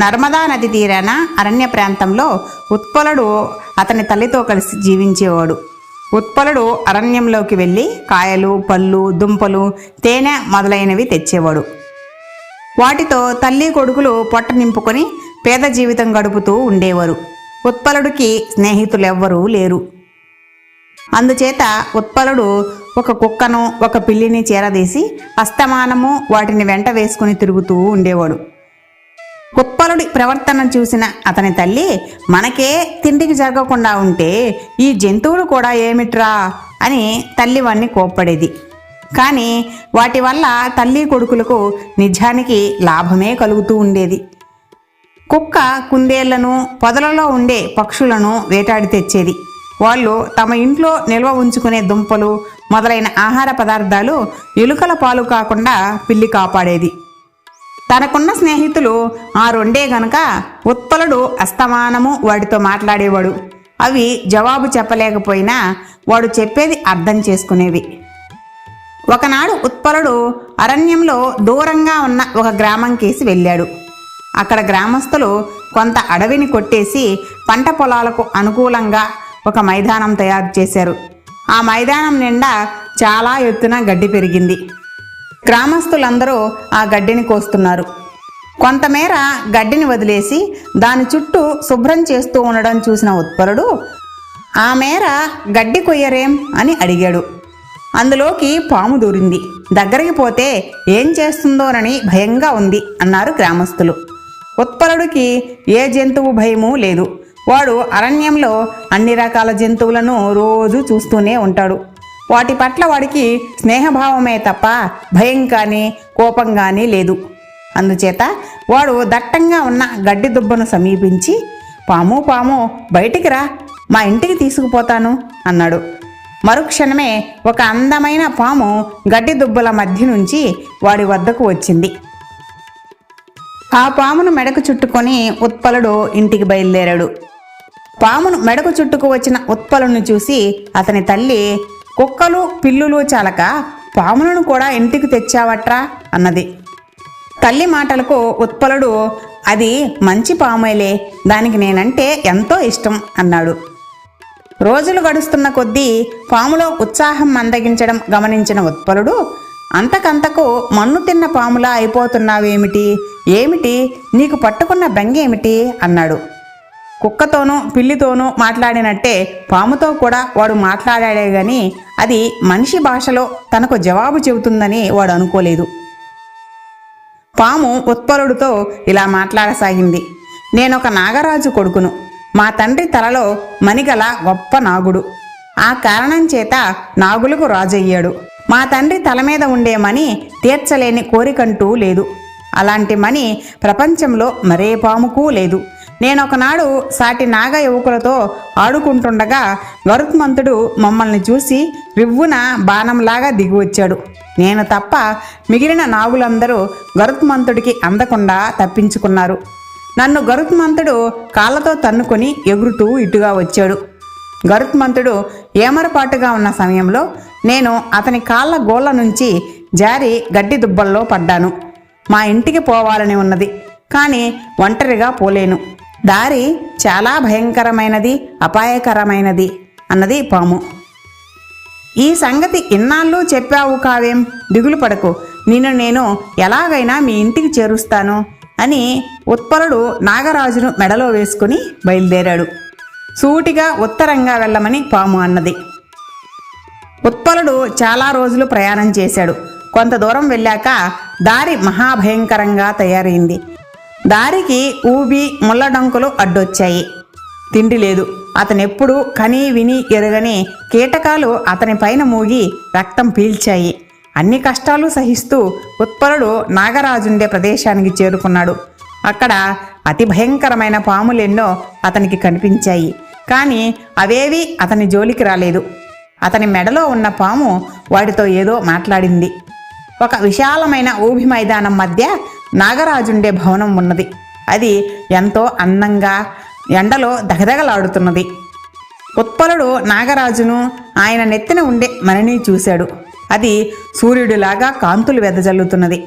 నర్మదా నది తీరాన అరణ్య ప్రాంతంలో ఉత్పలుడు అతని తల్లితో కలిసి జీవించేవాడు. ఉత్పలుడు అరణ్యంలోకి వెళ్ళి కాయలు పళ్ళు దుంపలు తేనె మొదలైనవి తెచ్చేవాడు. వాటితో తల్లి కొడుకులు పొట్ట నింపుకొని పేద జీవితం గడుపుతూ ఉండేవారు. ఉత్పలుడికి స్నేహితులెవ్వరూ లేరు. అందుచేత ఉత్పలుడు ఒక కుక్కను ఒక పిల్లిని చేరదీసి అస్తమానము వాటిని వెంట వేసుకుని తిరుగుతూ ఉండేవాడు. ఉత్పలుడి ప్రవర్తన చూసిన అతని తల్లి మనకే తిండికి జరగకుండా ఉంటే ఈ జంతువులు కూడా ఏమిట్రా అని తల్లి వాణ్ణి కోప్పడేది. కానీ వాటి వల్ల తల్లి కొడుకులకు నిజానికి లాభమే కలుగుతూ ఉండేది. కుక్క కుందేళ్ళను పొదలలో ఉండే పక్షులను వేటాడి తెచ్చేది. వాళ్ళు తమ ఇంట్లో నిల్వ ఉంచుకునే దుంపలు మొదలైన ఆహార పదార్థాలు ఎలుకల పాలు కాకుండా పిల్లి కాపాడేది. తనకున్న స్నేహితులు ఆ రెండే గనక ఉత్పలుడు అస్తమానము వాడితో మాట్లాడేవాడు. అవి జవాబు చెప్పలేకపోయినా వాడు చెప్పేది అర్థం చేసుకునేవి. ఒకనాడు ఉత్పలుడు అరణ్యంలో దూరంగా ఉన్న ఒక గ్రామం కేసి వెళ్ళాడు. అక్కడ గ్రామస్తులు కొంత అడవిని కొట్టేసి పంట పొలాలకు అనుకూలంగా ఒక మైదానం తయారు చేశారు. ఆ మైదానం నిండా చాలా ఎత్తున గడ్డి పెరిగింది. గ్రామస్తులందరూ ఆ గడ్డిని కోస్తున్నారు. కొంతమేర గడ్డిని వదిలేసి దాని చుట్టూ శుభ్రం చేస్తూ ఉండడం చూసిన ఉత్పలుడు ఆ మేర గడ్డి కొయ్యరేం? అని అడిగాడు. అందులోకి పాము దూరింది. దగ్గరికి పోతే ఏం చేస్తుందోనని భయంగా ఉంది అన్నారు గ్రామస్తులు. ఉత్పలుడికి ఏ జంతువు భయము లేదు. వాడు అరణ్యంలో అన్ని రకాల జంతువులను రోజు చూస్తూనే ఉంటాడు. వాటి పట్ల వాడికి స్నేహభావమే తప్ప భయం కానీ కోపం కానీ లేదు. అందుచేత వాడు దట్టంగా ఉన్న గడ్డి దుబ్బను సమీపించి పాము పాము బయటికి రా మా ఇంటికి తీసుకుపోతాను అన్నాడు. మరుక్షణమే ఒక అందమైన పాము గడ్డి దుబ్బల మధ్య నుంచి వాడి వద్దకు వచ్చింది. ఆ పామును మెడకు చుట్టుకొని ఉత్పలుడు ఇంటికి బయలుదేరాడు. పామును మెడకు చుట్టుకు వచ్చిన ఉత్పలును చూసి అతని తల్లి కుక్కలు పిల్లులు చాలక పాములను కూడా ఇంటికి తెచ్చావట్రా అన్నది. తల్లి మాటలకు ఉత్పలుడు అది మంచి పామేలే దానికి నేనంటే ఎంతో ఇష్టం అన్నాడు. రోజులు గడుస్తున్న కొద్దీ పాములో ఉత్సాహం మందగించడం గమనించిన ఉత్పలుడు అంతకంతకు మన్ను తిన్న పాములా అయిపోతున్నావేమిటి? ఏమిటి? నీకు పట్టుకున్న బెంగేమిటి? అన్నాడు. కుక్కతోనూ పిల్లితోనూ మాట్లాడినట్టే పాముతో కూడా వాడు మాట్లాడాడే గాని అది మనిషి భాషలో తనకు జవాబు చెబుతుందని వాడు అనుకోలేదు. పాము ఉత్పలుడితో ఇలా మాట్లాడసాగింది. నేనొక నాగరాజు కొడుకును. మా తండ్రి తలలో మణిగల గొప్ప నాగుడు. ఆ కారణం చేత నాగులకు రాజయ్యాడు. మా తండ్రి తల మీద ఉండే మణి తీర్చలేని కోరికంటూ లేదు. అలాంటి మణి ప్రపంచంలో మరే పాముకు లేదు. నేనొకనాడు సాటి నాగ యువకులతో ఆడుకుంటుండగా గరుత్మంతుడు మమ్మల్ని చూసి రివ్వున బాణంలాగా దిగివచ్చాడు. నేను తప్ప మిగిలిన నాగులందరూ గరుత్మంతుడికి అందకుండా తప్పించుకున్నారు. నన్ను గరుత్మంతుడు కాళ్ళతో తన్నుకొని ఎగురుతూ ఇటుగా వచ్చాడు. గరుత్మంతుడు ఏమరపాటుగా ఉన్న సమయంలో నేను అతని కాళ్ళ గోళ్ళ నుంచి జారి గడ్డి దుబ్బల్లో పడ్డాను. మా ఇంటికి పోవాలని ఉన్నది కానీ ఒంటరిగా పోలేను. దారి చాలా భయంకరమైనది అపాయకరమైనది అన్నది పాము. ఈ సంగతి ఇన్నాళ్ళు చెప్పావు కావేం దిగులు పడకు. నిన్ను నేను ఎలాగైనా మీ ఇంటికి చేరుస్తాను అని ఉత్పలుడు నాగరాజును మెడలో వేసుకుని బయలుదేరాడు. సూటిగా ఉత్తరంగా వెళ్ళమని పాము అన్నది. ఉత్పలుడు చాలా రోజులు ప్రయాణం చేశాడు. కొంత దూరం వెళ్ళాక దారి మహాభయంకరంగా తయారైంది. దారికి ఊబి ముళ్ళడంకులు అడ్డొచ్చాయి. తిండి లేదు. అతనెప్పుడు కని విని ఎరగని కీటకాలు అతని పైన మూగి రక్తం పీల్చాయి. అన్ని కష్టాలు సహిస్తూ ఉత్పలుడు నాగరాజుండే ప్రదేశానికి చేరుకున్నాడు. అక్కడ అతి భయంకరమైన పాములెన్నో అతనికి కనిపించాయి. కానీ అవేవి అతని జోలికి రాలేదు. అతని మెడలో ఉన్న పాము వాడితో ఏదో మాట్లాడింది. ఒక విశాలమైన ఊబి మైదానం మధ్య నాగరాజుండే భవనం ఉన్నది. అది ఎంతో అందంగా ఎండలో దగదగలాడుతున్నది. ఉత్పలుడు నాగరాజును ఆయన నెత్తిన ఉండే మణిని చూశాడు. అది సూర్యుడిలాగా కాంతులు వెదజల్లుతున్నది.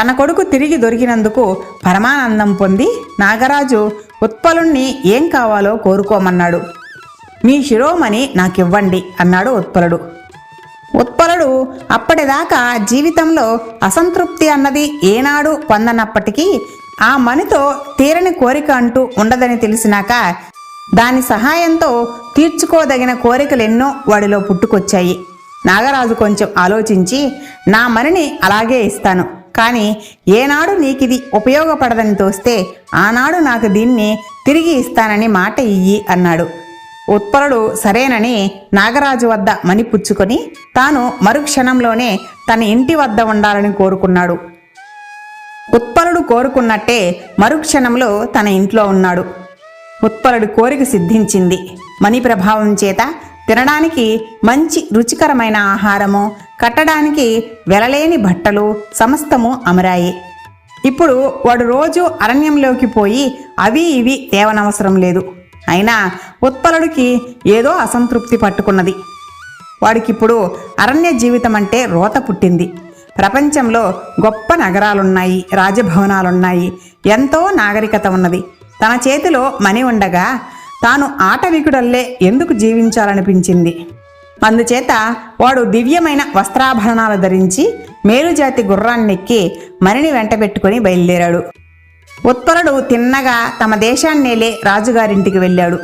తన కొడుకు తిరిగి దొరికినందుకు పరమానందం పొంది నాగరాజు ఉత్పలుణ్ణి ఏం కావాలో కోరుకోమన్నాడు. మీ శిరోమణి నాకివ్వండి అన్నాడు ఉత్పలుడు. ఉత్పలుడు అప్పటిదాకా జీవితంలో అసంతృప్తి అన్నది ఏనాడు పొందనప్పటికీ ఆ మణితో తీరని కోరిక అంటూ ఉండదని తెలిసినాక దాని సహాయంతో తీర్చుకోదగిన కోరికలెన్నో వాడిలో పుట్టుకొచ్చాయి. నాగరాజు కొంచెం ఆలోచించి నా మణిని అలాగే ఇస్తాను. కానీ ఏనాడు నీకిది ఉపయోగపడదని తోస్తే ఆనాడు నాకు దీన్ని తిరిగి ఇస్తానని మాట ఇయ్యి అన్నాడు. ఉత్పలుడు సరేనని నాగరాజు వద్ద మణి పుచ్చుకొని తాను మరుక్షణంలోనే తన ఇంటి వద్ద ఉండాలని కోరుకున్నాడు. ఉత్పలుడు కోరుకున్నట్టే మరుక్షణంలో తన ఇంట్లో ఉన్నాడు. ఉత్పలుడి కోరిక సిద్ధించింది. మణి ప్రభావం చేత తినడానికి మంచి రుచికరమైన ఆహారము కట్టడానికి వెలలేని బట్టలు సమస్తము అమరాయి. ఇప్పుడు వాడు రోజు అరణ్యంలోకి పోయి అవి ఇవి తేవనవసరం లేదు. అయినా ఉత్పలుడికి ఏదో అసంతృప్తి పట్టుకున్నది. వాడికిప్పుడు అరణ్య జీవితం అంటే రోత పుట్టింది. ప్రపంచంలో గొప్ప నగరాలున్నాయి రాజభవనాలున్నాయి ఎంతో నాగరికత ఉన్నది. తన చేతిలో మని ఉండగా తాను ఆటవికుడల్లే ఎందుకు జీవించాలనిపించింది? అందుచేత వాడు దివ్యమైన వస్త్రాభరణాలు ధరించి మేలుజాతి గుర్రాన్నెక్కి మణిని వెంటబెట్టుకుని బయలుదేరాడు. ఉత్తరుడు తిన్నగా తమ దేశాన్నేలే రాజుగారింటికి వెళ్ళాడు.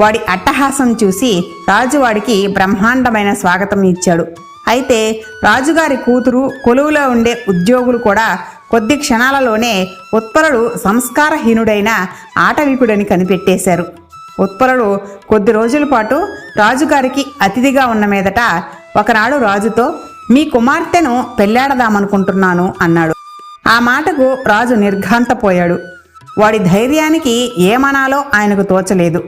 వాడి అట్టహాసం చూసి రాజువాడికి బ్రహ్మాండమైన స్వాగతం ఇచ్చాడు. అయితే రాజుగారి కూతురు కొలువులో ఉండే ఉద్యోగులు కూడా కొద్ది క్షణాలలోనే ఉత్పలుడు సంస్కారహీనుడైన ఆటవికుడని కనిపెట్టేశారు. ఉత్పలుడు కొద్ది రోజుల పాటు రాజుగారికి అతిథిగా ఉన్న మీదట ఒకనాడు రాజుతో మీ కుమార్తెను పెళ్ళాడదామనుకుంటున్నాను అన్నాడు. ఆ మాటకు రాజు నిర్ఘాంతపోయాడు. వాడి ధైర్యానికి ఏమనాలో ఆయనకు తోచలేదు.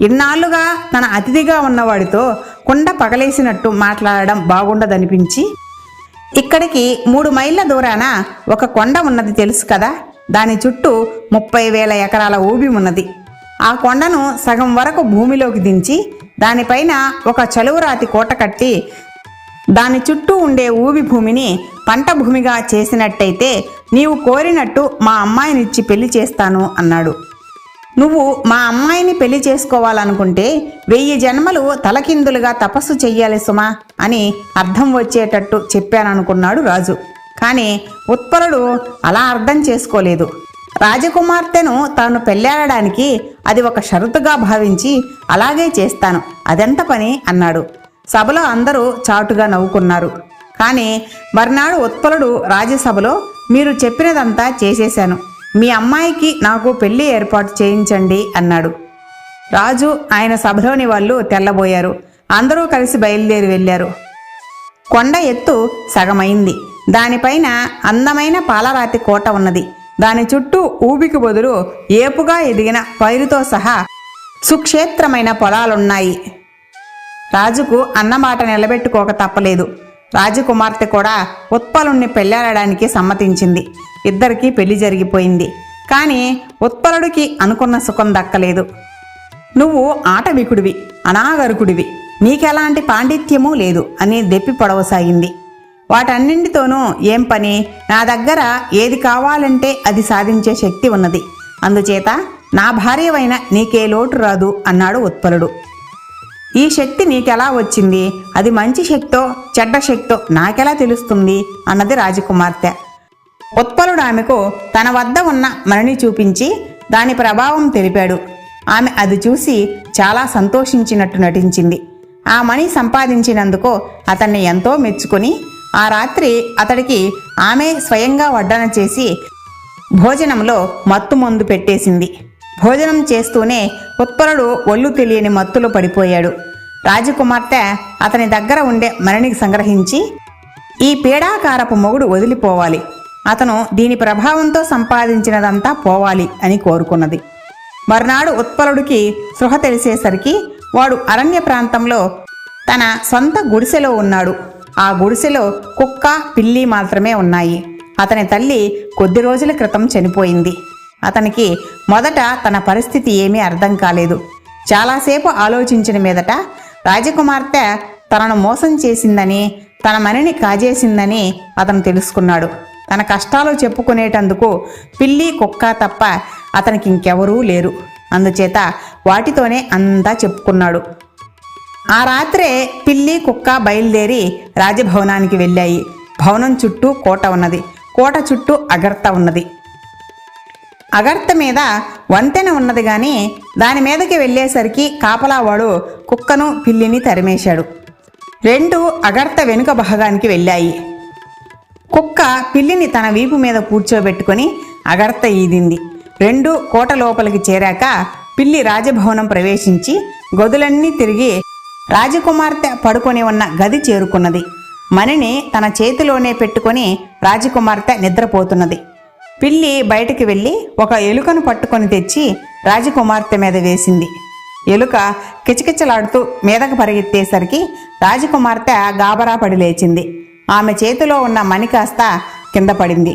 ఇన్నాళ్ళుగా తన అతిథిగా ఉన్నవాడితో కుండ పగలేసినట్టు మాట్లాడడం బాగుండదనిపించి ఇక్కడికి మూడు మైళ్ళ దూరాన ఒక కొండ ఉన్నది తెలుసు కదా? దాని చుట్టూ ముప్పై వేల ఎకరాల ఊబి ఉన్నది. ఆ కొండను సగం వరకు భూమిలోకి దించి దానిపైన ఒక చలువరాతి కోట కట్టి దాని చుట్టూ ఉండే ఊబి భూమిని పంట భూమిగా చేసినట్టయితే నీవు కోరినట్టు మా అమ్మాయినిచ్చి పెళ్ళి చేస్తాను అన్నాడు. నువ్వు మా అమ్మాయిని పెళ్ళి చేసుకోవాలనుకుంటే వెయ్యి జన్మలు తలకిందులుగా తపస్సు చెయ్యాలి సుమా అని అర్థం వచ్చేటట్టు చెప్పాననుకున్నాడు రాజు. కానీ ఉత్పలుడు అలా అర్థం చేసుకోలేదు. రాజకుమార్తెను తాను పెళ్ళాడడానికి అది ఒక షరతుగా భావించి అలాగే చేస్తాను. అదెంత పని? అన్నాడు. సభలో అందరూ చాటుగా నవ్వుకున్నారు. కానీ మర్నాడు ఉత్పలుడు రాజ్యసభలో మీరు చెప్పినదంతా చేసేశాను. మీ అమ్మాయికి నాకు పెళ్ళి ఏర్పాటు చేయించండి అన్నాడు. రాజు ఆయన సభలోని వాళ్ళు తెల్లబోయారు. అందరూ కలిసి బయలుదేరి వెళ్ళారు. కొండ ఎత్తు సగమైంది. దానిపైన అందమైన పాలరాతి కోట ఉన్నది. దాని చుట్టూ ఊబికి బదులు ఏపుగా ఎదిగిన పైరుతో సహా సుక్షేత్రమైన పొలాలున్నాయి. రాజుకు అన్నమాట నిలబెట్టుకోక తప్పలేదు. రాజకుమార్తె కూడా ఉత్పలుణ్ణి పెళ్ళాడడానికి సమ్మతించింది. ఇద్దరికీ పెళ్ళి జరిగిపోయింది. కానీ ఉత్పలుడికి అనుకున్న సుఖం దక్కలేదు. నువ్వు ఆటవికుడివి అనాగరుకుడివి. నీకెలాంటి పాండిత్యమూ లేదు అని దెప్పి పొడవసాగింది. వాటన్నింటితోనూ ఏం పని? నా దగ్గర ఏది కావాలంటే అది సాధించే శక్తి ఉన్నది. అందుచేత నా భార్యవైన నీకే లోటు రాదు అన్నాడు ఉత్పలుడు. ఈ శక్తి నీకెలా వచ్చింది? అది మంచి శక్తో చెడ్డ శక్తో నాకెలా తెలుస్తుంది? అన్నది రాజకుమార్తె. ఉత్పలుడు ఆమెకు తన వద్ద ఉన్న మణిని చూపించి దాని ప్రభావం తెలిపాడు. ఆమె అది చూసి చాలా సంతోషించినట్టు నటించింది. ఆ మణి సంపాదించినందుకు అతన్ని ఎంతో మెచ్చుకొని ఆ రాత్రి అతడికి ఆమె స్వయంగా వడ్డన చేసి భోజనంలో మత్తు మందు పెట్టేసింది. భోజనం చేస్తూనే ఉత్పలుడు ఒళ్ళు తెలియని మత్తులో పడిపోయాడు. రాజకుమార్తె అతని దగ్గర ఉండే మరణికి సంగ్రహించి ఈ పీడాకారపు మొగుడు వదిలిపోవాలి. అతను దీని ప్రభావంతో సంపాదించినదంతా పోవాలి అని కోరుకున్నది. మర్నాడు ఉత్పలుడికి సృహ తెలిసేసరికి వాడు అరణ్య ప్రాంతంలో తన సొంత గుడిసెలో ఉన్నాడు. ఆ గుడిసెలో కుక్క పిల్లి మాత్రమే ఉన్నాయి. అతని తల్లి కొద్ది రోజుల క్రితం చనిపోయింది. అతనికి మొదట తన పరిస్థితి ఏమీ అర్థం కాలేదు. చాలాసేపు ఆలోచించిన మీదట రాజకుమార్తె తనను మోసం చేసిందని తన మనిని కాజేసిందని అతను తెలుసుకున్నాడు. తన కష్టాలు చెప్పుకునేటందుకు పిల్లి కుక్క తప్ప అతనికి ఇంకెవరూ లేరు. అందుచేత వాటితోనే అంతా చెప్పుకున్నాడు. ఆ రాత్రే పిల్లి కుక్క బయలుదేరి రాజభవనానికి వెళ్ళాయి. భవనం చుట్టూ కోట ఉన్నది. కోట చుట్టూ అగర్త ఉన్నది. అగర్త మీద వంతెన ఉన్నది కానీ దాని మీదకి వెళ్ళేసరికి కాపలావాడు కుక్కను పిల్లిని తరిమేశాడు. రెండు అగర్త వెనుక భాగానికి వెళ్ళాయి. కుక్క పిల్లిని తన వీపు మీద కూర్చోబెట్టుకొని అగర్త ఈదింది. రెండు కోట లోపలికి చేరాక పిల్లి రాజభవనం ప్రవేశించి గదులన్నీ తిరిగి రాజకుమార్తె పడుకొని ఉన్న గది చేరుకున్నది. మణిని తన చేతిలోనే పెట్టుకొని రాజకుమార్తె నిద్రపోతున్నది. పిల్లి బయటికి వెళ్ళి ఒక ఎలుకను పట్టుకొని తెచ్చి రాజకుమార్తె మీద వేసింది. ఎలుక కిచకిచలాడుతూ మీదకు పరిగెత్తేసరికి రాజకుమార్తె గాబరా పడి లేచింది. ఆమె చేతిలో ఉన్న మణి కాస్త కింద పడింది.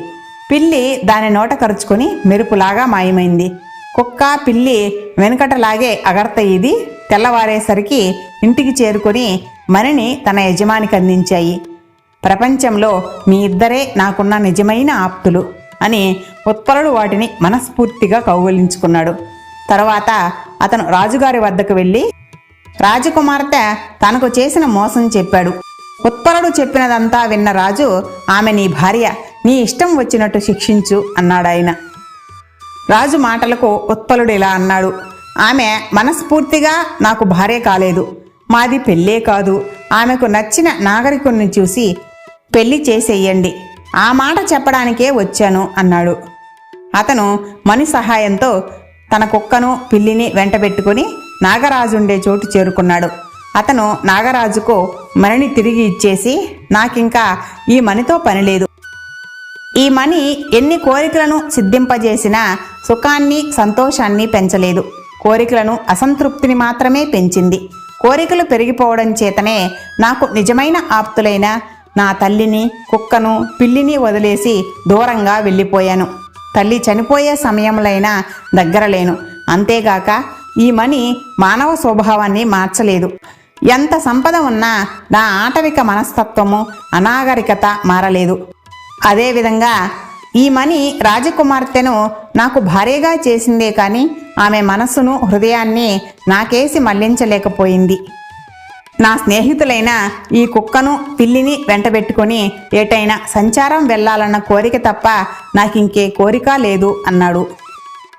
పిల్లి దాని నోట కరుచుకొని మెరుపులాగా మాయమైంది. కుక్క పిల్లి వెనుకటలాగే అగర్త ఇది తెల్లవారేసరికి ఇంటికి చేరుకొని మణిని తన యజమానికి అందించాయి. ప్రపంచంలో మీ ఇద్దరే నాకున్న నిజమైన ఆప్తులు. అని ఉత్పలుడు వాటిని మనస్ఫూర్తిగా కౌగులించుకున్నాడు. తర్వాత అతను రాజుగారి వద్దకు వెళ్ళి రాజకుమార్తె తనకు చేసిన మోసం చెప్పాడు. ఉత్పలుడు చెప్పినదంతా విన్న రాజు ఆమె నీ భార్య నీ ఇష్టం వచ్చినట్టు శిక్షించు అన్నాడాయన రాజు మాటలకు ఉత్పలుడు ఇలా అన్నాడు ఆమె మనస్ఫూర్తిగా నాకు భార్య కాలేదు. మాది పెళ్ళే కాదు. ఆమెకు నచ్చిన నాగరికుణ్ణి చూసి పెళ్ళి చేసేయండి. ఆ మాట చెప్పడానికే వచ్చాను అన్నాడు. అతను మణి సహాయంతో తన కుక్కను పిల్లిని వెంటబెట్టుకుని నాగరాజుండే చోటు చేరుకున్నాడు. అతను నాగరాజుకు మణిని తిరిగి ఇచ్చేసి నాకింకా ఈ మణితో పని లేదు. ఈ మణి ఎన్ని కోరికలను సిద్ధింపజేసినా సుఖాన్ని సంతోషాన్ని పెంచలేదు. కోరికలను అసంతృప్తిని మాత్రమే పెంచింది. కోరికలు పెరిగిపోవడం చేతనే నాకు నిజమైన ఆప్తులైన నా తల్లిని కుక్కను పిల్లిని వదిలేసి దూరంగా వెళ్ళిపోయాను. తల్లి చనిపోయే సమయంలైనా దగ్గరలేను. అంతేగాక ఈ మణి మానవ స్వభావాన్ని మార్చలేదు. ఎంత సంపద ఉన్నా నా ఆటవిక మనస్తత్వము అనాగరికత మారలేదు. అదేవిధంగా ఈ మణి రాజకుమార్తెను నాకు భారీగా చేసిందే కానీ ఆమె మనస్సును హృదయాన్ని నాకేసి మళ్ళించలేకపోయింది. నా స్నేహితులైన ఈ కుక్కను పిల్లిని వెంటబెట్టుకొని ఏటైనా సంచారం వెళ్ళాలన్న కోరిక తప్ప నాకు ఇంకే కోరిక లేదు అన్నాడు.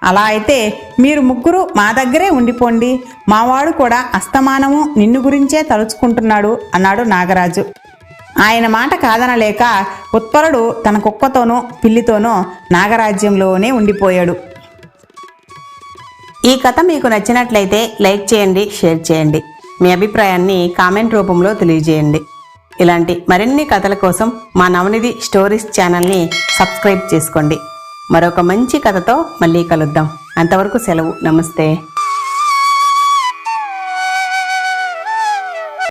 అలా అయితే మీరు ముగ్గురు మా దగ్గరే ఉండిపోండి. మావాడు కూడా అస్తమానము నిన్ను గురించే తలుచుకుంటున్నాడు అన్నాడు నాగరాజు. ఆయన మాట కాదనలేక ఉత్పలుడు తన కుక్కతోనూ పిల్లితోనూ నాగరాజ్యంలోనే ఉండిపోయాడు. ఈ కథ మీకు నచ్చినట్లయితే లైక్ చేయండి షేర్ చేయండి. మీ అభిప్రాయాన్ని కామెంట్ రూపంలో తెలియజేయండి. ఇలాంటి మరిన్ని కథల కోసం మా నవనిధి స్టోరీస్ ఛానల్ని సబ్స్క్రైబ్ చేసుకోండి. మరొక మంచి కథతో మళ్ళీ కలుద్దాం. అంతవరకు సెలవు. నమస్తే.